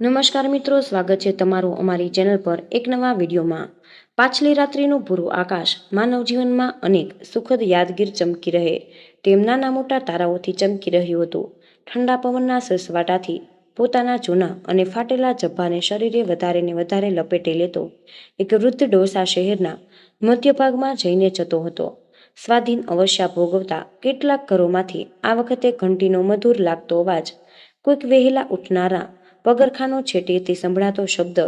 નમસ્કાર મિત્રો, સ્વાગત છે તમારું અમારી ચેનલ પર એક નવા વિડીયોમાં. પાછલી રાત્રિનું ભૂરું આકાશ માનવ જીવનમાં અનેક સુખદ યાદગીર ચમકી રહે. તેમ નાના મોટા તારાઓથી ચમકી રહ્યું હતું. ઠંડા પવનના સસવાટાથી પોતાના જૂના અને ફાટેલા જબ્બાને શરીરે વધારે ને વધારે લપેટે લેતો એક વૃદ્ધ ડોસા શહેરના મધ્યભાગમાં જઈને જતો હતો. સ્વાધીન અવશ્યા ભોગવતા કેટલાક ઘરોમાંથી આ વખતે ઘંટીનો મધુર લાગતો અવાજ, કોઈક વહેલા ઉઠનારા પગરખાનો છેટેથી સંભળાતો શબ્દ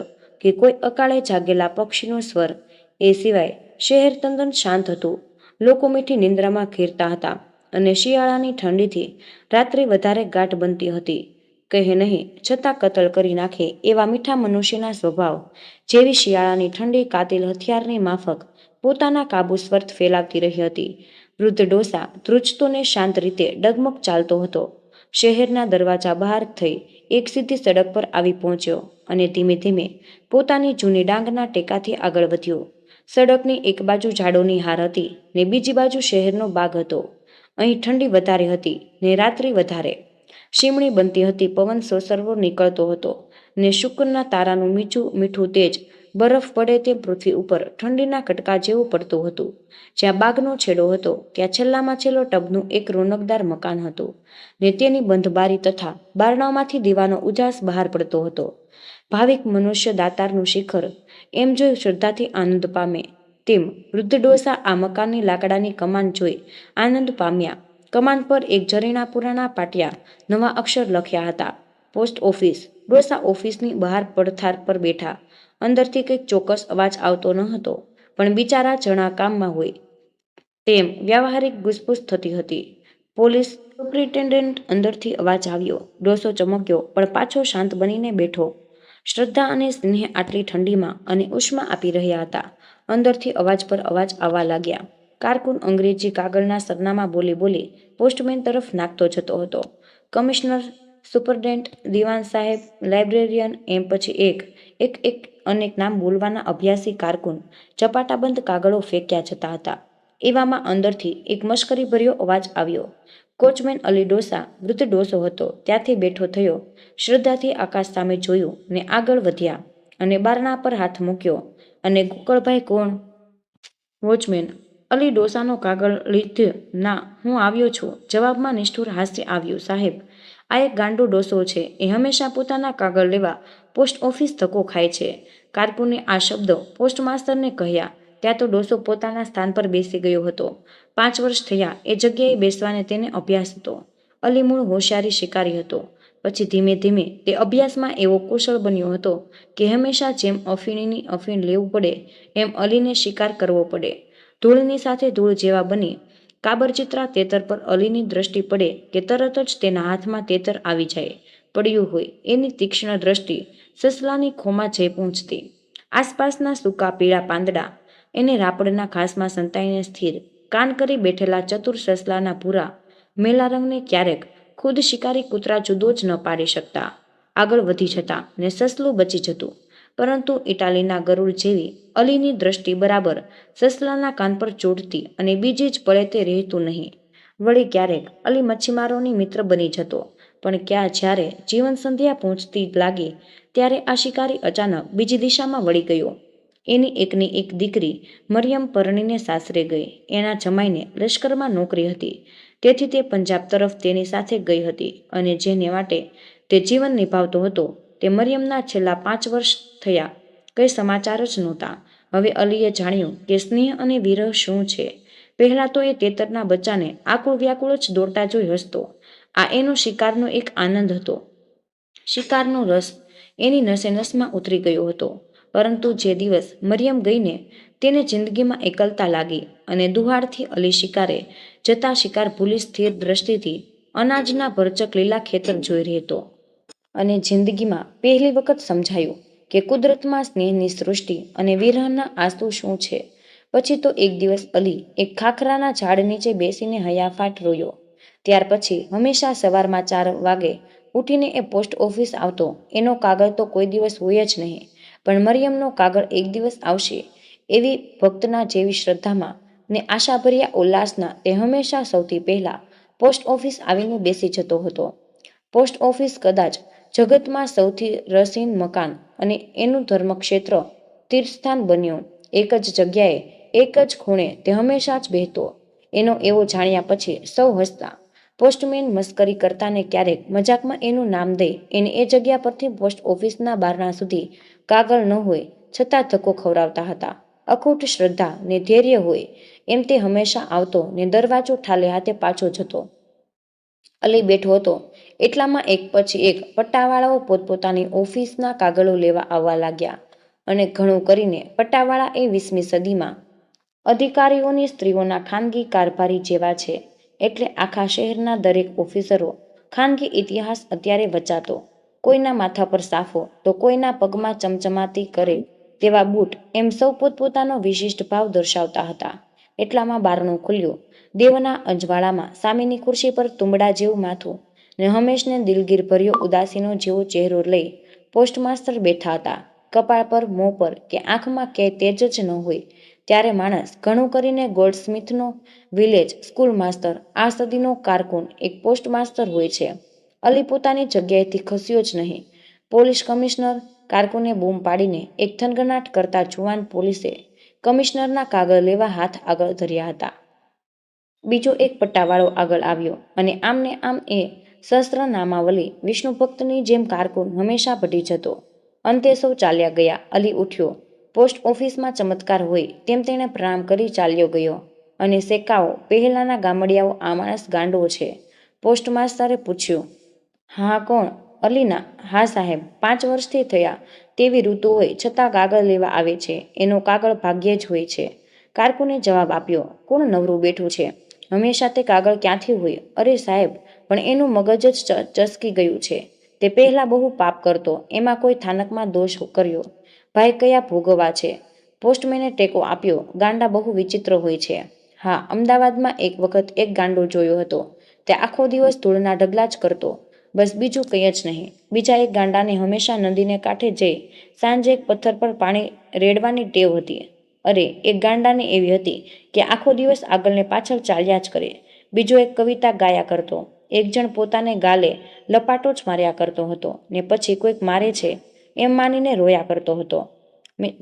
કે કોઈ અકાળે જાગેલા પક્ષીનો સ્વર, એ સિવાય શહેર તદ્દન શાંત હતું. લોકો મીઠી નિંદ્રામાં ઘેરતા હતા અને શિયાળાની ઠંડીથી રાત્રે વધારે ગાંઠ બનતી હતી. કહે નહીં, છતાં કતલ કરી નાખે એવા મીઠા મનુષ્યના સ્વભાવ, જેવી શિયાળાની ઠંડી કાતિલ હથિયારની માફક પોતાના કાબુ સ્વર્થ ફેલાવતી રહી હતી. વૃદ્ધ ડોસા ધ્રુજતો ને શાંત રીતે ડગમગ ચાલતો હતો. શહેરના દરવાજા બહાર થઈ એક સીધી સડક પર આવી પહોંચ્યો અને ધીમે ધીમે પોતાની જૂની ડાંગના ટેકાથી આગળ વધ્યો. સડકની એક બાજુ ઝાડોની હાર હતી ને બીજી બાજુ શહેરનો બાગ હતો. અહીં ઠંડી વધારે હતી ને રાત્રિ વધારે. શીમણી બનતી હતી પવન સોસરવો નીકળતો હતો ને શુક્રના તારાનું મીઠું મીઠું તેજ બરફ પડે તે પૃથ્વી ઉપર ઠંડીના કટકા જેવું પડતું હતું. જ્યાં બાગનો છેડો હતો, ત્યાં છેલ્લામાં છેલ્લો ટબનું એક રોનકદાર મકાન હતું. ને તેની બંધ તથા બારણામાંથી દીવાનો ઉજાસ બહાર પડતો હતો. ભાવિક મનુષ્ય દાતારનું શિખર, એમ જોઈ શ્રદ્ધાથી આનંદ પામે. તેમ વૃદ્ધ ડોસા આ મકાનની લાકડાની કમાન જોઈ આનંદ પામ્યા. કમાન પર એક ઝરીણા પુરાણા પાટિયા નવા અક્ષર લખ્યા હતા. પોસ્ટ ઓફિસ, ડોસા ઓફિસની બહાર પડથાર પર બેઠા. અંદરથી કંઈક ચોક્કસ અવાજ આવતો ન હતો, પણ બિચારા જણા કામમાં હોય. તેમ વ્યાવહારિક ગુસપુસ થતી હતી. પોલીસ સુપ્રિન્ટેન્ડન્ટ અંદરથી અવાજ આવ્યો, ડોસો ચમક્યો, પણ પાછો શાંત બનીને બેઠો. શ્રદ્ધા અને સ્નેહ આટલી ઠંડીમાં અને ઉષ્મા આપી રહ્યા હતા. અંદરથી અવાજ પર અવાજ આવવા લાગ્યા. કારકુન અંગ્રેજી કાગળના સરનામાં બોલી બોલી પોસ્ટમેન તરફ નાખતો જતો હતો. કમિશનર સુપરડેન્ટ દિવાન સાહેબ, લાઇબ્રેરિયન એમ પછી એક એક એક અનેક નામ બોલવાના અભ્યાસી કારકુન ચપાટાબંધ કાગળો ફેંક્યા જતા હતા. એવામાં અંદરથી એક મશ્કરીભર્યો અવાજ આવ્યો. કોચમેન અલી ડોસા વૃદ્ધ ડોસો હતો. ત્યાંથી બેઠો થયો. શ્રદ્ધાથી આકાશ સામે જોયું ને આગળ વધ્યા અને બારણા પર હાથ મૂક્યો અને ગોકળભાઈ કોણ? વોચમેન, અલી ડોસાનો કાગળ લીધ ના, હું આવ્યો છું. જવાબમાં નિષ્ઠુર હાસ્ય આવ્યું, સાહેબ, આ એક ગાંડો ડોસો છે. એ હંમેશા પોતાના કાગળ લેવા પોસ્ટ ઓફિસ ધક્કો ખાય છે. કારકુને આ શબ્દો પોસ્ટ માસ્તરને કહ્યા, ત્યાં તો ડોસો પોતાના સ્થાન પર બેસી ગયો હતો. પાંચ વર્ષ થયા, એ જગ્યાએ બેસવાને તેને અભ્યાસ હતો. અલી મૂળ હોશિયારી શિકારી હતો. પછી ધીમે ધીમે તે અભ્યાસમાં એવો કુશળ બન્યો હતો કે હંમેશા જેમ અફીણીની અફીણ લેવું પડે, એમ અલીને શિકાર કરવો પડે. ધૂળની સાથે ધૂળ જેવા બની. કાબરચિત્રા તેતર પર અલીની દ્રષ્ટિ પડે કે તરત જ તેના હાથમાં તેતર આવી જાય. પડ્યું હોય એની તીક્ષ્ણ દ્રષ્ટિ સસલાની ખોમાં જઈ પહોંચતી. આસપાસના સૂકા પીળા પાંદડા એને રાપડના ઘાસમાં સંતાઈને સ્થિર કાન કરી બેઠેલા ચતુર સસલાના ભૂરા મેલા રંગને ક્યારેક ખુદ શિકારી કૂતરા જુદો જ ન પાડી શકતા. આગળ વધી જતા ને સસલું બચી જતું. પરંતુ ઇટાલીના ગરુડ જેવી અલીની દ્રષ્ટિ બરાબર સસલાના કાન પર ચોટતી અને બીજી જ પળે તે રહેતું નહીં. વળી ક્યારેક અલી મચ્છીમારોની મિત્ર બની જતો. પણ ક્યાં જ્યારે જીવન સંધ્યા પહોંચતી લાગી, ત્યારે આ શિકારી અચાનક બીજી દિશામાં વળી ગયો. એની એકની એક દીકરી મરિયમ પરણીને સાસરે ગઈ. એના જમાઈને લશ્કરમાં નોકરી હતી. તેથી તે પંજાબ તરફ તેની સાથે ગઈ હતી અને જેને માટે તે જીવન નિભાવતો હતો, તે મરિયમના છેલ્લા પાંચ વર્ષ થયા. કંઈ સમાચાર જ નહોતા. હવે અલીએ જાણ્યું કે સ્નેહ અને વિરહ શું છે. પહેલાં તો એ તેતરના બચ્ચાને આકુળ વ્યાકુળ જ દોડતા જોઈ હસતો. આ એનો શિકારનો એક આનંદ હતો. શિકારનો રસ એની નસે નસમાં ઉતરી ગયો હતો. પરંતુ જે દિવસ મરિયમ ગઈને તેને જિંદગીમાં એકલતા લાગી અને દુહાળથી અલી શિકારે જતા શિકાર ભૂલી સ્થિર દ્રષ્ટિથી અનાજના ભરચક લીલા ખેતર જોઈ રહેતો અને જિંદગીમાં પહેલી વખત સમજાયું કે કુદરતમાં સ્નેહની સૃષ્ટિ અને વિરહના આંસુ શું છે. પછી તો એક દિવસ અલી એક ખાખરાના ઝાડ નીચે બેસીને હયાફાટ રોયો. ત્યાર પછી હંમેશા સવારમાં ચાર વાગે ઉઠીને એ પોસ્ટ ઓફિસ આવતો. એનો કાગળ તો કોઈ દિવસ હોય જ નહીં, પણ મરિયમનો કાગળ એક દિવસ આવશે એવી ભક્તના જેવી શ્રદ્ધામાં ને આશાભર્યા ઉલ્લાસના તે હંમેશા સૌથી પહેલા પોસ્ટ ઓફિસ આવીને બેસી જતો હતો. પોસ્ટ ઓફિસ કદાચ જગતમાં સૌથી રસીન મકાન અને એનું ધર્મક્ષેત્ર તીર્થસ્થાન બન્યું. એક જ જગ્યાએ એક જ ખૂણે તે હંમેશા જ બહેતો. એનો એવો જાણ્યા પછી સૌ હસતા. પોસ્ટમેન મસ્કરી કરતાને ક્યારેક મજાકમાં એનું નામ દે. એને એ જગ્યા પરથી પોસ્ટ ઓફિસના બારણા સુધી કાગળ ન હોય, છતાં ધક્કો ખવડાવતા હતા. અખૂટ શ્રદ્ધા ને ધૈર્ય હોય, એમ તે હંમેશા આવતો ને દરવાજો ઠાલે હાથે પાછો જતો. અલી બેઠો હતો. એટલામાં એક પછી એક પટ્ટાવાળાઓ પોતપોતાની ઓફિસના કાગળો લેવા આવવા લાગ્યા અને ઘણું કરીને પટ્ટાવાળા એ વીસમી સદીમાં અધિકારીઓની સ્ત્રીઓના ખાનગી કારભારી જેવા છે. એટલે આખા શહેરના દરેક ઓફિસરો ખાનગી ઇતિહાસ અત્યારે વચાતો. કોઈના માથા પર સાફો તો કોઈના પગમાં ચમચમાતી કરે તેવા બૂટ એમ સૌ પોતપોતાનો વિશિષ્ટ ભાવ દર્શાવતા હતા. એટલામાં બારણું ખુલ્યું. દેવના અજવાળામાં સામેની ખુરશી પર તુંબડા જેવું માથું ને હંમેશને દિલગીર ભર્યો ઉદાસીનો જેવો ચહેરો લઈ પોસ્ટમાસ્ટર બેઠા હતા. કપાળ પર, મોં પર કે આંખમાં ક્યાંય તેજ જ ન હોય ત્યારે માણસ ઘણું કરીને ગોલ્ડસ્મિથનો વિલેજ સ્કૂલ માસ્તર, આ સદીનો કારકુન એક પોસ્ટ માસ્તર હોય છે. અલી પોતાની જગ્યાએથી ખસ્યો જ નહીં. પોલીસ કમિશનર કારકુને બૂમ પાડીને એક થનગનાટ કરતા જુવાન પોલીસે કમિશનરના કાગળ લેવા હાથ આગળ ધર્યા હતા. બીજો એક પટ્ટાવાળો આગળ આવ્યો અને આમને આમ એ શસ્ત્ર નામાવલી વિષ્ણુ ભક્તની જેમ કારકુન હંમેશા ભટી જતો. અંતે સૌ ચાલ્યા ગયા. અલી ઉઠ્યો. પોસ્ટ ઓફિસમાં ચમત્કાર હોય તેમ તેણે પ્રણામ કરી ચાલ્યો ગયો. અને શેકાઓ પહેલાના ગામડિયાઓ આ માણસ ગાંડો છે. પોસ્ટમાસ્ટરે પૂછ્યું, હા, કોણ? અલીના. હા, સાહેબ. પાંચ વર્ષથી થયા. તેવી ઋતુ હોય છતાં કાગળ લેવા આવે છે. એનો કાગળ ભાગ્યે જ હોય છે. કારકુને જવાબ આપ્યો, કોણ નવરું બેઠું છે? હંમેશા તે કાગળ ક્યાંથી હોય? અરે, સાહેબ, પણ એનું મગજ જ ચસકી ગયું છે. તે પહેલાં બહુ પાપ કરતો. એમાં કોઈ થાનકમાં દોષ કર્યો. ભાઈ કયા ભોગવા છે? પોસ્ટમેને ટેકો આપ્યો. ગાંડા બહુ વિચિત્ર હોય છે. હા, અમદાવાદમાં એક વખત એક ગાંડો જોયો હતો. તે આખો દિવસ ધૂળના ઢગલા જ કરતો. બસ બીજું કંઈ જ નહીં. બીજા એક ગાંડાને હંમેશા નદીને કાંઠે જઈ સાંજે એક પથ્થર પર પાણી રેડવાની ટેવ હતી. અરે, એક ગાંડાને એવી હતી કે આખો દિવસ આગળને પાછળ ચાલ્યા જ કરે. બીજો એક કવિતા ગાયા કરતો. એક જણ પોતાને ગાલે લપાટો જ માર્યા કરતો હતો ને પછી કોઈક મારે છે. એમ માનીને રોયા કરતો હતો.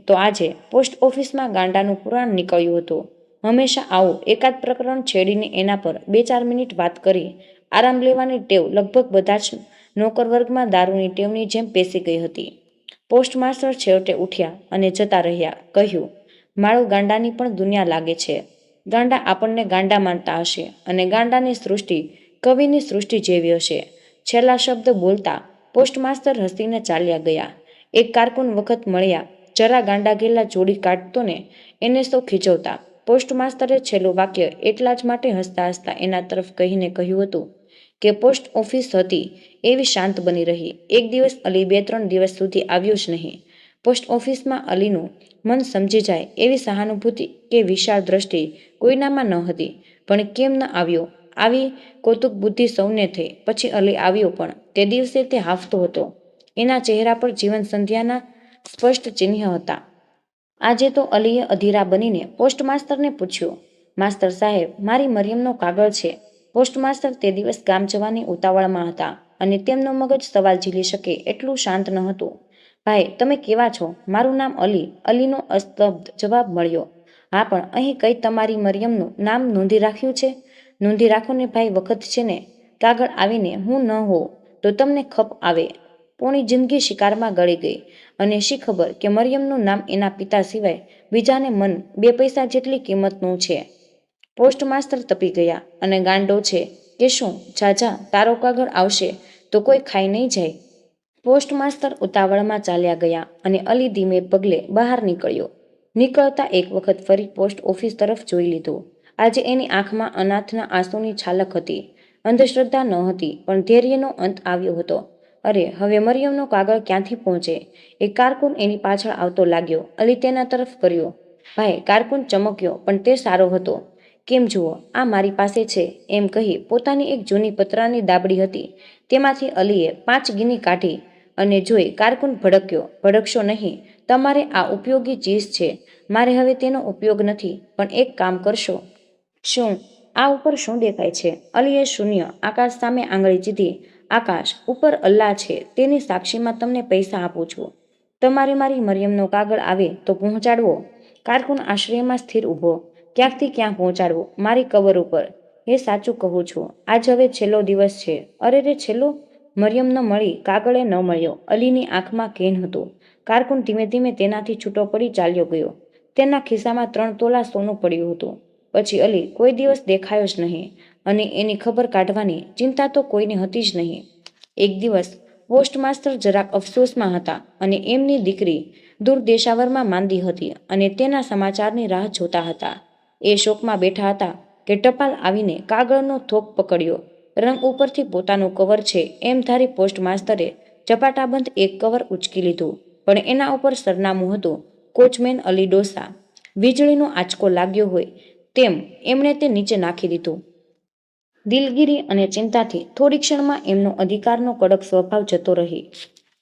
તો આજે પોસ્ટ ઓફિસમાં ગાંડાનું પુરાણ નીકળ્યું હતું. હંમેશા આવું એકાદ પ્રકરણ છેડીને એના પર બે ચાર મિનિટ વાત કરી. આરામ લેવાની ટેવ લગભગ બધા જ નોકર વર્ગમાં દારૂની ટેવની જેમ પેસી ગઈ હતી. પોસ્ટમાસ્ટર છેવટે ઉઠ્યા અને જતા રહ્યા, કહ્યું, મારું ગાંડાની પણ દુનિયા લાગે છે. ગાંડા આપણને ગાંડા માનતા હશે અને ગાંડાની સૃષ્ટિ કવિની સૃષ્ટિ જેવી હશે. છેલ્લા શબ્દ બોલતા પોસ્ટમાસ્ટર હસીને ચાલ્યા ગયા. એક કારકુન વખત મળ્યા. જરા ગાંડા ગેલા જોડી કાઢતો ને એને સૌ ખીજવતા. પોસ્ટમાસ્ટરે છેલ્લું વાક્ય એટલા જ માટે હસતા હસતા એના તરફ કહીને કહ્યું હતું કે, પોસ્ટ ઓફિસ હતી, એવી શાંત બની રહી. એક દિવસ અલી બે ત્રણ દિવસ સુધી આવ્યો જ નહીં. પોસ્ટ ઓફિસમાં અલીનું મન સમજી જાય એવી સહાનુભૂતિ કે વિશાળ દ્રષ્ટિ કોઈનામાં ન હતી. પણ કેમ ન આવ્યો? આવી કૌતુક બુદ્ધિ સૌને થઈ. પછી અલી આવ્યો પણ. તે દિવસે તે હાફતો હતો. એના ચહેરા પર જીવન સંધ્યાના સ્પષ્ટ ચિહ્ન હતા. આજે તો અલીએ અધીરા બનીને પોસ્ટમાસ્ટરને પૂછ્યું, માસ્તર સાહેબ, મારી મરિયમનો કાગળ છે. પોસ્ટમાસ્ટર તે દિવસ ગામ જવાની ઉતાવળમાં હતા અને તેમનો મગજ સવાલ ઝીલી શકે એટલું શાંત ન હતું. ભાઈ, તમે કેવા છો? મારું નામ અલી. અલીનો અસ્તબ્ધ જવાબ મળ્યો, હા, પણ અહીં કઈ તમારી મરિયમનું નામ નોંધી રાખ્યું છે? નોંધી રાખો ને ભાઈ, વખત છે ને કાગળ આવીને હું ન હોઉં, તો તમને ખપ આવે. પોણી જિંદગી શિકારમાં ગળી ગઈ. અને શી ખબર કે મરિયમનું નામ એના પિતા સિવાય બીજાને મન બે પૈસા જેટલી કિંમતનું છે. પોસ્ટમાસ્ટર તપી ગયા અને ગાંડો છે કે શું, જાજા, તારો કાગળ આવશે તો કોઈ ખાઈ નહીં જાય. પોસ્ટમાસ્ટર ઉતાવળમાં ચાલ્યા ગયા અને અલી ધીમે પગલે બહાર નીકળ્યો. નીકળતા એક વખત ફરી પોસ્ટ ઓફિસ તરફ જોઈ લીધું. આજે એની આંખમાં અનાથના આંસુની છાલક હતી. અંધશ્રદ્ધા ન હતી, પણ ધૈર્યનો અંત આવ્યો હતો. અરે, હવે મરિયમનો કાગળ ક્યાંથી પહોંચે? એ કારકુન એની પાછળ આવતો લાગ્યો, અલી તેના તરફ કર્યો. ભાઈ, કારકુન ચમક્યો, પણ તે સારો હતો. કેમ જુઓ, આ મારી પાસે છે. એમ કહી પોતાની એક જૂની પતરાની દાબડી હતી. તેમાંથી અલીએ પાંચ ગીની કાઢી અને જોઈ કારકુન ભડક્યો. ભડકશો નહીં, તમારે આ ઉપયોગી ચીજ છે. મારે હવે તેનો ઉપયોગ નથી, પણ એક કામ કરશો. શું? આ ઉપર શું દેખાય છે? અલીએ શૂન્ય, આકાશ સામે આંગળી ચીધી. આકાશ ઉપર અલ્લાહ છે, તેની સાક્ષીમાં તમને પૈસા આપું છું. તમારે મારી મરિયમનો કાગળ આવે તો પહોંચાડવો. કારકુન આશ્રયમાં સ્થિર ઊભો. ક્યાંકથી ક્યાં પહોંચાડવો? મારી કબર ઉપર. એ સાચું કહું છું. આજ હવે છેલ્લો દિવસ છે. અરે રે છેલ્લો? મરિયમ ન મળી, કાગળે ન મળ્યો. અલીની આંખમાં કેન હતું. કારકુન ધીમે ધીમે તેનાથી છૂટો પડી ચાલ્યો ગયો. તેના ખિસ્સામાં ત્રણ તોલા સોનું પડ્યું હતું. પછી અલી કોઈ દિવસ દેખાયો જ નહીં અને એની ખબર કાઢવાની ચિંતા તો કોઈને હતી જ નહીં. એક દિવસ પોસ્ટમાસ્ટર જરાક અફસોસમાં હતા અને એમની દીકરી દૂર દેશાવરમાં માંદી હતી અને તેના સમાચારની રાહ જોતા હતા. એ શોકમાં બેઠા હતા કે ટપાલ આવીને કાગળનો થોક પકડ્યો. રંગ ઉપરથી પોતાનું કવર છે એમ ધારી પોસ્ટમાસ્ટરે ચપાટાબંધ એક કવર ઉચકી લીધું. પણ એના ઉપર સરનામું હતું, કોચમેન અલી ડોસા. વીજળીનો આંચકો લાગ્યો હોય તેમ એમણે તે નીચે નાખી દીધું. દિલગીરી અને ચિંતાથી થોડી ક્ષણમાં એમનો અધિકારનો કડક સ્વભાવ જતો રહી.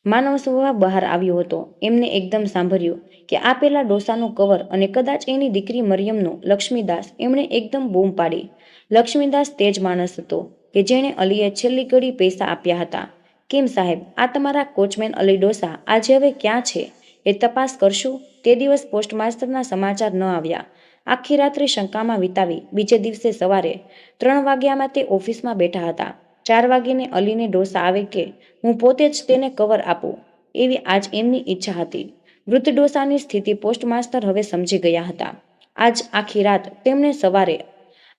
માનવ સ્વભાવ બહાર આવ્યો હતો. એમને એકદમ સાંભળ્યું કે આ પેલા ડોસાનું કવર અને કદાચ એની દીકરી મરિયમનું લક્ષ્મીદાસ એમણે એકદમ બૂમ પાડી. લક્ષ્મીદાસ તે જ માણસ હતો કે જેણે અલીએ છેલ્લી ઘડી પૈસા આપ્યા હતા. કેમ સાહેબ, આ તમારા કોચમેન અલી ડોસા આજે હવે ક્યાં છે? એ તપાસ કરશું? તે દિવસ પોસ્ટમાસ્ટરના સમાચાર ન આવ્યા. આખી રાત્રે શંકામાં વિતાવી બીજે દિવસે સવારે ત્રણ વાગ્યામાં તે ઓફિસમાં બેઠા હતા. ચાર વાગીને અલીને ડોસા આવે કે હું પોતે જ તેને કવર આપું એવી આજ એમની ઈચ્છા હતી. વૃદ્ધ ડોસાની સ્થિતિ પોસ્ટમાસ્ટર હવે સમજી ગયા હતા. આજ આખી રાત તેમણે સવારે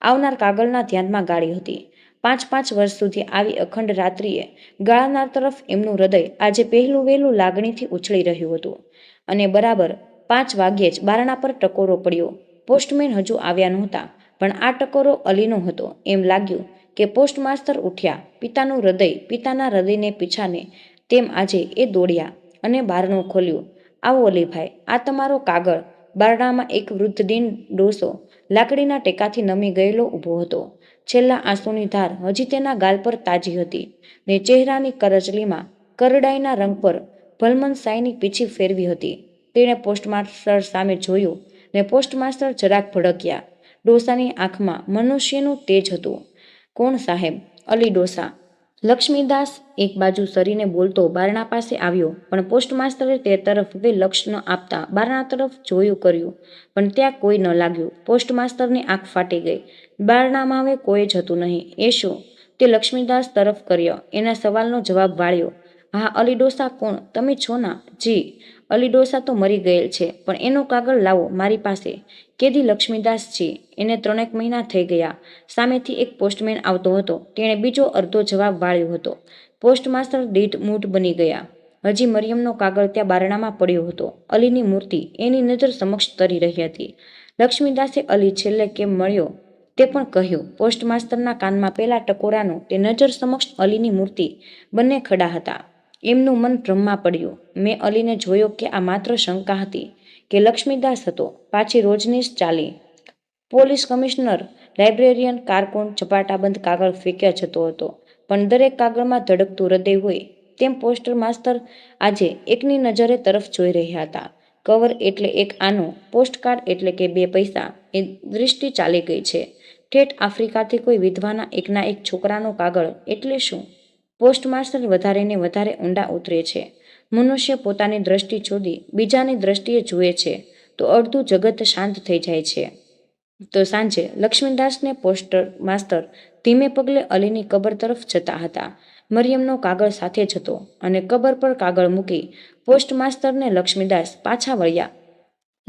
આવનાર કાગળના ધ્યાનમાં ગાળી હતી. પાંચ પાંચ વર્ષ સુધી આવી અખંડ રાત્રિએ ગાળનાર તરફ એમનું હૃદય આજે પહેલું વહેલું લાગણીથી ઉછળી રહ્યું હતું. અને બરાબર પાંચ વાગ્યે જ બારણા પર ટકોરો પડ્યો. પોસ્ટમેન હજુ આવ્યા નહોતા, પણ આ ટકોરો અલીનો હતો. એમ લાગ્યું કે પોસ્ટમાસ્ટર ઉઠ્યા, પિતાનું હૃદય, પિતાના હૃદયને પીછાને, તેમ આજે એ દોડ્યા અને બારણું ખોલ્યું. આવો અલીભાઈ, આ તમારો કાગળ. બારણામાં એક વૃદ્ધદીન ડોસો લાકડીના ટેકાથી નમી ગયેલો ઊભો હતો. છેલ્લા આંસુની ધાર હજી તેના ગાલ પર તાજી હતી ને ચહેરાની કરચલીમાં કરડાઈના રંગ પર ભલમન સાઈની પીછી ફેરવી હતી. તેણે પોસ્ટમાસ્ટર સામે જોયું ને પોસ્ટમાસ્ટર જરાક ભડક્યા. ડોસાની આંખમાં મનુષ્યનું તેજ હતું. કોણ સાહેબ? અલી ડોસા. લક્ષ્મીદાસ એક બાજુ સરીને બોલતો બારણા પાસે આવ્યો, પણ પોસ્ટમાસ્ટરે તે તરફ હવે લક્ષ ન આપતા બારણા તરફ જોયું કર્યું, પણ ત્યાં કોઈ ન લાગ્યું. પોસ્ટમાસ્ટરની આંખ ફાટી ગઈ. બારણામાં હવે કોઈ જ હતું નહીં. એ શું? તે લક્ષ્મીદાસ તરફ કર્યો. એના સવાલનો જવાબ વાળ્યો. હા, અલી ડોસા, કોણ? તમે છો ના? જી. અલી ડોસા તો મરી ગયેલ છે, પણ એનો કાગળ લાવો, મારી પાસે. કેદી લક્ષ્મીદાસ જી એને ત્રણેક મહિના થઈ ગયા. સામેથી એક પોસ્ટમેન આવતો હતો, તેણે બીજો અડધો જવાબ વાળ્યો હતો. પોસ્ટમાસ્ટર દીઠ મૂઠ બની ગયા. હજી મરિયમનો કાગળ ત્યાં બારણામાં પડ્યો હતો. અલીની મૂર્તિ એની નજર સમક્ષ તરી રહી હતી. લક્ષ્મીદાસે અલી છેલ્લે કેમ મળ્યો તે પણ કહ્યું. પોસ્ટમાસ્ટરના કાનમાં પેલા ટકોરાનું તે નજર સમક્ષ અલીની મૂર્તિ બંને ખડા હતા. એમનું મન ભ્રમમાં પડ્યું. મેં અલીને જોયો કે આ માત્ર શંકા હતી કે લક્ષ્મીદાસ હતો. પાછી રોજની જ ચાલી. પોલીસ કમિશનર, લાઇબ્રેરિયન, કારકુન ચપાટાબંધ કાગળ ફેંક્યા જતો હતો. પણ દરેક કાગળમાં ધડકતું હૃદય હોય તેમ પોસ્ટર માસ્તર આજે એકની નજરે તરફ જોઈ રહ્યા હતા. કવર એટલે એક આનો, પોસ્ટકાર્ડ એટલે કે બે પૈસા, એ દૃષ્ટિ ચાલી ગઈ છે. ઠેઠ આફ્રિકાથી કોઈ વિધવાના એકના એક છોકરાનો કાગળ એટલે શું? પોસ્ટમાસ્ટર વધારે ને વધારે ઊંડા ઉતરે છે. મનુષ્ય પોતાની દ્રષ્ટિ છોડી બીજાની દ્રષ્ટિએ જુએ છે, તો અડધું જગત શાંત થઈ જાય છે. તો સાંજે લક્ષ્મીદાસને પોસ્ટર માસ્ટર ધીમે પગલે અલીની કબર તરફ જતા હતા. મરિયમનો કાગળ સાથે જતો અને કબર પર કાગળ મૂકી પોસ્ટ માસ્તરને લક્ષ્મીદાસ પાછા વળ્યા.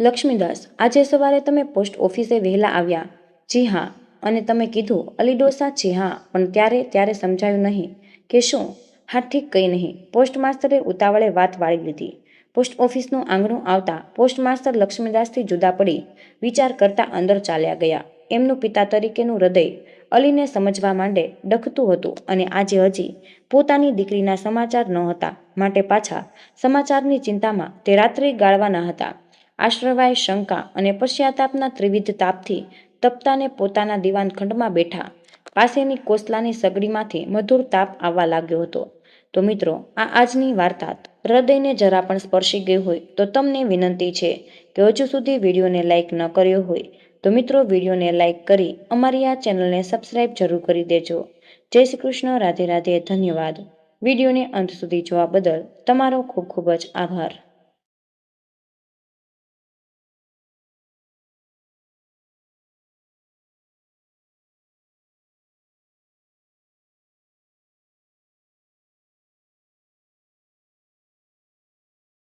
લક્ષ્મીદાસ, આજે સવારે તમે પોસ્ટ ઓફિસે વહેલા આવ્યા. જી હા, અને તમે કીધું અલી ડોસા, જી હા, પણ ત્યારે ત્યારે સમજાયું નહીં. કે શું? હા, ઠીક, કંઈ નહીં. પોસ્ટ માસ્તરે ઉતાવળે વાત વાળી લીધી. પોસ્ટ ઓફિસનું આંગણું આવતા પોસ્ટ માસ્તર લક્ષ્મીદાસથી જુદા પડી, વિચાર કરતા અંદર ચાલ્યા ગયા. એમનું પિતા તરીકેનું હૃદય અલીને સમજવા માંડે ડખતું હતું અને આજે હજી પોતાની દીકરીના સમાચાર ન હતા માટે પાછા સમાચારની ચિંતામાં તે રાત્રિ ગાળવાના હતા. આશ્રવાય શંકા અને પશ્ચાતાપના ત્રિવિધ તાપથી તપતાને પોતાના દિવાનખંડમાં બેઠા પાસેની કોસલાની સગડીમાંથી મધુર તાપ આવવા લાગ્યો હતો. તો મિત્રો, આ આજની વાર્તા હૃદયને જરા પણ સ્પર્શી ગઈ હોય તો તમને વિનંતી છે કે હજુ સુધી વિડીયોને લાઇક ન કર્યો હોય. તો મિત્રો, વિડીયોને લાઇક કરી અમારી આ ચેનલને સબસ્ક્રાઈબ જરૂર કરી દેજો. જય શ્રી કૃષ્ણ, રાધે રાધે, ધન્યવાદ. વિડીયોને અંત સુધી જોવા બદલ તમારો ખૂબ ખૂબ જ આભાર.